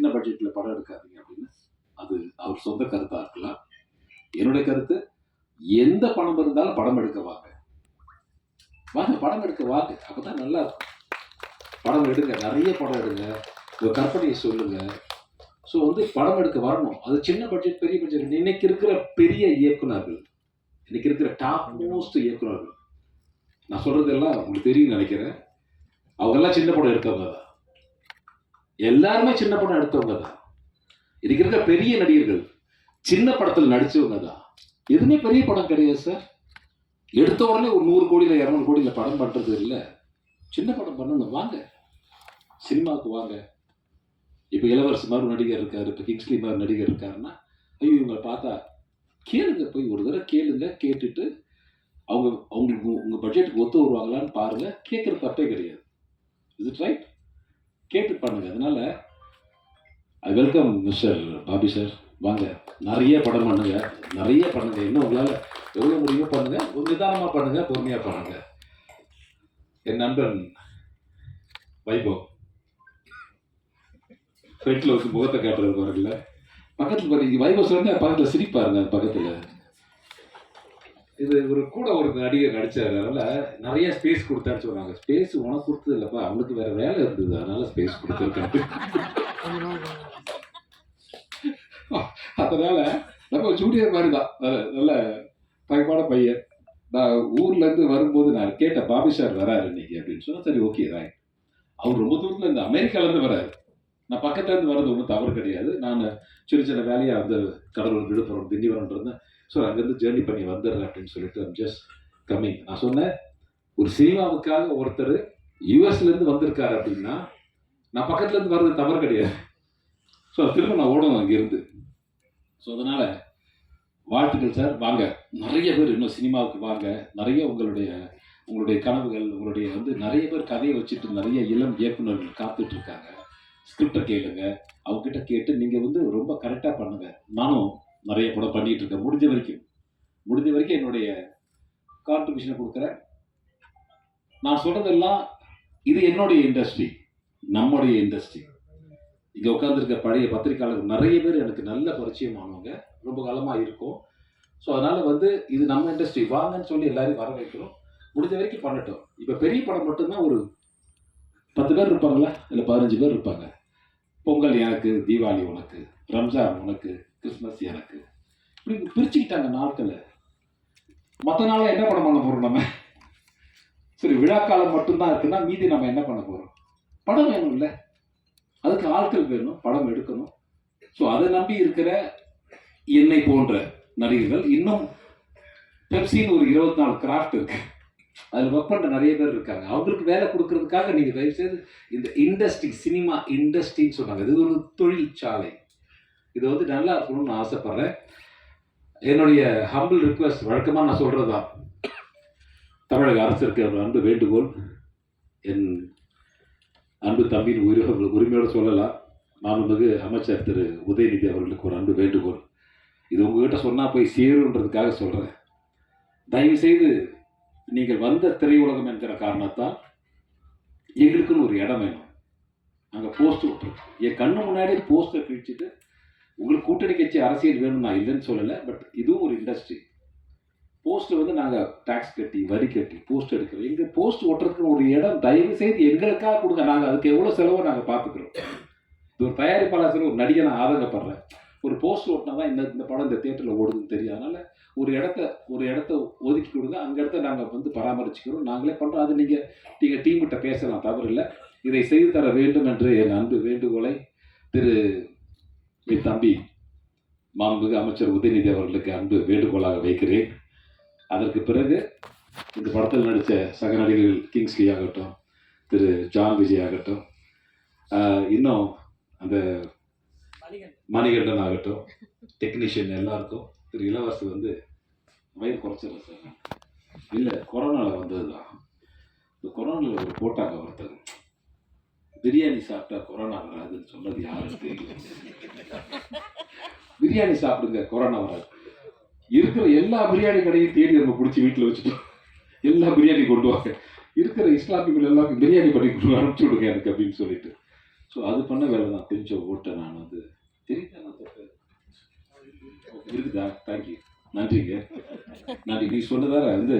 சின்ன பட்ஜெட்டில் படம் எடுக்காதீங்க அப்படின்னு அது அவர் சொந்த கருத்தாக இருக்கலாம். என்னுடைய கருத்து எந்த பணம் இருந்தாலும் படம் எடுக்க வாங்க. வாங்க படம் எடுக்க வாங்க. அப்போ தான் நல்லா இருக்கும். படம் எடுங்க நிறைய படம் எடுங்க. உங்கள் கற்பனையை சொல்லுங்கள் ஸோ வந்து படம் எடுக்க வரணும். அது சின்ன பட்ஜெட் பெரிய பட்ஜெட் இன்னைக்கு இருக்கிற பெரிய இயக்குநர்கள் இன்னைக்கு இருக்கிற டாப் மோஸ்ட் இயக்குநர்கள். நான் சொல்கிறதெல்லாம் உங்களுக்கு தெரியும் நினைக்கிறேன். அவங்கெல்லாம் சின்ன படம் எடுத்தவங்க தான். எல்லாருமே சின்ன படம் எடுத்தவங்க தான். இருக்கிற பெரிய நடிகர்கள் சின்ன படத்தில் நடிச்சவங்க தான். எதுவுமே பெரிய படம் கிடையாது சார் எடுத்த உடனே ஒரு நூறு கோடியில் இரநூறு கோடியில் படம் பண்ணுறது இல்லை. சின்ன படம் பண்ணணும் வாங்க. சினிமாவுக்கு வாங்க. இப்போ இளவரசு மாதிரி நடிகர் இருக்கார் இப்போ கிங்ஸ்லி மாதிரி நடிகர் இருக்காருன்னா ஐயோ இவங்களை பார்த்தா கேளுங்க போய் ஒரு தடவை கேளுங்க கேட்டுட்டு அவங்க அவங்களுக்கு உங்கள் பட்ஜெட்டுக்கு ஒத்து வருவாங்களான்னு பாருங்கள் கேட்குற தப்பே கிடையாது. இஸ் ரைட் கேட்டு பண்ணுங்க அதனால I welcome mister Bobby sir வாங்க நிறைய படம் பண்ணுங்க. நிறைய பண்ணுங்க. இன்னும் உங்களால் எவ்வளோ முடியுமோ பண்ணுங்க. ஒரு நிதானமாக பண்ணுங்க. பொறுமையாக பண்ணுங்க. என் நண்பன் வைபவ். ஃப்ரெண்ட்ல வந்து முகத்தை காட்டுறது பாருங்களேன். பக்கத்தில் பாருங்க வைபவ் சொன்னா பக்கத்தில் சிரிப்பாருங்க பக்கத்தில். இது ஒரு கூட ஒரு நடிகர் நடிச்சாரு. அதனால நிறைய ஸ்பேஸ் கொடுத்தான்னு சொன்னாங்க. ஸ்பேஸ் உனக்கு கொடுத்தது இல்லப்பா. அவனுக்கு வேற வேலை இருந்தது. அதனால ஸ்பேஸ் கொடுத்துருக்காரு அதனால நம்ம ஜூனியர் மாதிரி தான் நல்ல- பயமான பையன். நான் ஊர்ல இருந்து வரும்போது நான் கேட்டேன் பாபி சார் வராரு இன்னைக்கு அப்படின்னு சொன்னா சரி ஓகே ராய் அவர் ரொம்ப தூரத்துல இருந்து அமெரிக்கால இருந்து வராரு. நான் பக்கத்துல இருந்து வர்றது ஒன்றும் தவறு கிடையாது. நான் சின்ன சின்ன வேலையா வந்து கடலூர் விழுப்புரம் திண்டிவனம் இருந்தேன் ஸோ அங்கேருந்து ஜேர்னி பண்ணி வந்துடுறேன் அப்படின்னு சொல்லிட்டு ஜஸ்ட் கம்மிங் நான் சொன்னேன் ஒரு சினிமாவுக்காக ஒருத்தர் யூஎஸ்லேருந்து வந்திருக்காரு அப்படின்னா நான் பக்கத்துலேருந்து வர்றது தவறு கிடையாது. ஸோ திரும்ப நான் ஓடணும் அங்கேருந்து. ஸோ அதனால் வாழ்த்துக்கள் சார். வாங்க நிறைய பேர் இன்னும் சினிமாவுக்கு வாங்க. நிறைய உங்களுடைய உங்களுடைய கனவுகள் உங்களுடைய வந்து நிறைய பேர் கதையை வச்சுட்டு நிறைய இளம் இயக்குனர்கள் காத்துட்டு இருக்காங்க ஸ்கிரிப்டை கேளுங்க. அவங்ககிட்ட கேட்டு நீங்கள் வந்து ரொம்ப கரெக்டாக பண்ணுங்கள் நானும் நிறைய படம் பண்ணிகிட்டு இருக்கேன். முடிஞ்ச வரைக்கும். முடிஞ்ச வரைக்கும் என்னுடைய கான்ட்ரிபியூஷனை கொடுக்குறேன். நான் சொல்கிறதெல்லாம் இது என்னுடைய இண்டஸ்ட்ரி நம்முடைய இண்டஸ்ட்ரி இங்கே உட்காந்துருக்க பழைய பத்திரிக்கையாளர்கள் நிறைய பேர் எனக்கு நல்ல பரிச்சயமானவங்க ரொம்ப காலமாக இருக்கும். ஸோ அதனால் வந்து இது நம்ம இண்டஸ்ட்ரி வாங்கன்னு சொல்லி எல்லாரையும் வர வைக்கிறோம். முடிஞ்ச வரைக்கும் பண்ணட்டும். இப்போ பெரிய படம் மட்டும்தான் ஒரு பத்து பேர் இருப்பாங்களா இல்லை பதினஞ்சு பேர் இருப்பாங்க. பொங்கல் எனக்கு தீபாவளி உனக்கு ரம்ஜான் உனக்கு கிறிஸ்மஸ் எனக்கு. இப்படி பிரிச்சுக்கிட்டாங்க நாட்களை. மற்ற நாளில் என்ன பண்ண பண்ண போகிறோம் நம்ம? சரி விழாக்காலம் மட்டும்தான் இருக்குன்னா மீதி நம்ம என்ன பண்ண போகிறோம் படம் வேணும்ல. அதுக்கு ஆட்கள் வேணும் படம் எடுக்கணும். ஸோ அதை நம்பி இருக்கிற என்னை போன்ற நடிகர்கள் இன்னும் பெப்சின்னு ஒரு இருபத்தி நாலு கிராஃப்ட் இருக்கு. அதில் ஒர்க் பண்ணுற நிறைய பேர் இருக்காங்க. அவங்களுக்கு வேலை கொடுக்கறதுக்காக நீங்கள் தயவு செய்து இந்த இண்டஸ்ட்ரி சினிமா இண்டஸ்ட்ரின்னு சொன்னாங்க. இது ஒரு தொழிற்சாலை. இது வந்து நல்லா இருக்கணும்னு நான் என்னுடைய ஹம்பிள் ரிக்வஸ்ட் வழக்கமாக நான் சொல்கிறது தான் தமிழக அரசிற்கு ஒரு அன்பு வேண்டுகோள். என் அன்பு தம்பியின் உரி உரிமையோடு சொல்லலாம். மாண்புமிகு அமைச்சர் திரு உதயநிதி அவர்களுக்கு ஒரு அன்பு வேண்டுகோள். இது உங்ககிட்ட சொன்னால் போய் சேருன்றதுக்காக சொல்கிறேன் தயவு செய்து நீங்கள் வந்த திரையுலகம் என்கிற காரணத்தால் எங்களுக்குன்னு ஒரு இடம் வேணும். அங்கே போஸ்ட் விட்டுருக்கோம் என் கண்ணு முன்னாடியே போஸ்டர் கிழிச்சிட்டு உங்களுக்கு கூட்டணி கட்சி அரசியல் வேணும் நான் இல்லைன்னு சொல்லலை பட் இதுவும் ஒரு இண்டஸ்ட்ரி போஸ்ட் வந்து நாங்கள் டேக்ஸ் கட்டி வரி கட்டி போஸ்ட் எடுக்கிறோம். எங்கள் போஸ்ட் ஓட்டுறதுக்கு ஒரு இடம் தயவு செய்து எங்களுக்காக கொடுங்க. நாங்கள் அதுக்கு எவ்வளோ செலவோ நாங்கள் பார்த்துக்குறோம் இது ஒரு தயாரிப்பாளர் சரி, ஒரு நடிகை நான் ஆதங்கப்படுறேன். ஒரு போஸ்ட் ஓட்டினா தான் இந்த இந்த படம் இந்த தேட்டரில் ஓடுதுன்னு தெரியும். அதனால் ஒரு இடத்த ஒரு இடத்த ஒதுக்கி கொடுங்க. அந்த இடத்த நாங்கள் வந்து பராமரிச்சுக்கிறோம். நாங்களே பண்ணுறோம் அது நீங்கள் நீங்கள் டீம்கிட்ட பேசலாம். தவறில்லை. இதை செய்து தர வேண்டும் என்று என் அன்பு வேண்டுகோளை திரு என் தம்பி மாண்புமிகு அமைச்சர் உதயநிதி அவர்களுக்கு அன்பு வேண்டுகோளாக வைக்கிறேன். அதற்கு பிறகு இந்த படத்தில் நடித்த சக நடிகர்கள் கிங்ஸ்லி ஆகட்டும் திரு ஜான் விஜய் ஆகட்டும் இன்னும் அந்த மணிகண்டன் ஆகட்டும் டெக்னீஷியன் எல்லாருக்கும் திரு இளவரசு வந்து வயிறு குறைச்சிடல சார். இல்லை கொரோனாவில் வந்தது தான் இந்த கொரோனாவில் ஒரு போட்டாங்க ஒருத்தர். பிரியாணி சாப்பிட்டா கொரோனா வராதுன்னு சொன்னது யாரும் தெரியல. பிரியாணி சாப்பிடுங்க கொரோனா வராது. இருக்கிற எல்லா பிரியாணி கடையும் தேடி நம்ம பிடிச்சி வீட்டில் வச்சுட்டோம். எல்லா பிரியாணி கொண்டு வாங்க. இருக்கிற இஸ்லாமியர்கள் எல்லாம் பிரியாணி பண்ணி அனுப்பிச்சி விடுங்க எனக்கு அப்படின்னு சொல்லிட்டு. ஸோ அது பண்ண வேலை தான் கொஞ்சம் ஓட்டை நான் வந்து தெரியுதா இருக்குதா? தேங்க்யூ நன்றிங்க. நன்றி. நீ சொன்னதால வந்து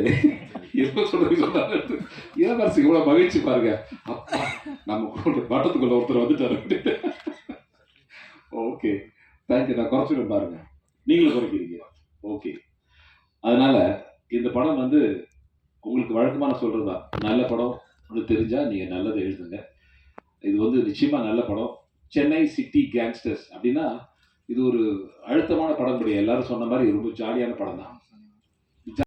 எப்போ சொன்னது சொன்னாரு இளவரசி இவ்வளோ மகிழ்ச்சி பாருங்க. அப்பா நம்ம வட்டத்துக்குள்ள ஒருத்தர் வந்துட்டாரு. ஓகே தேங்க்யூ நான் குறைச்சிடும் பாருங்க. நீங்களும் குறைக்கிறீங்க. ஓகே அதனால இந்த படம் வந்து உங்களுக்கு வழக்கமான சொல்றதா நல்ல படம் உங்களுக்கு தெரிஞ்சா நீங்க நல்லதை எழுதுங்க. இது வந்து நிச்சயமா நல்ல படம். சென்னை சிட்டி கேங்ஸ்டர்ஸ் அப்படின்னா இது ஒரு அழுத்தமான படம் கிடையாது. எல்லாரும் சொன்ன மாதிரி ரொம்ப ஜாலியான படம் தான்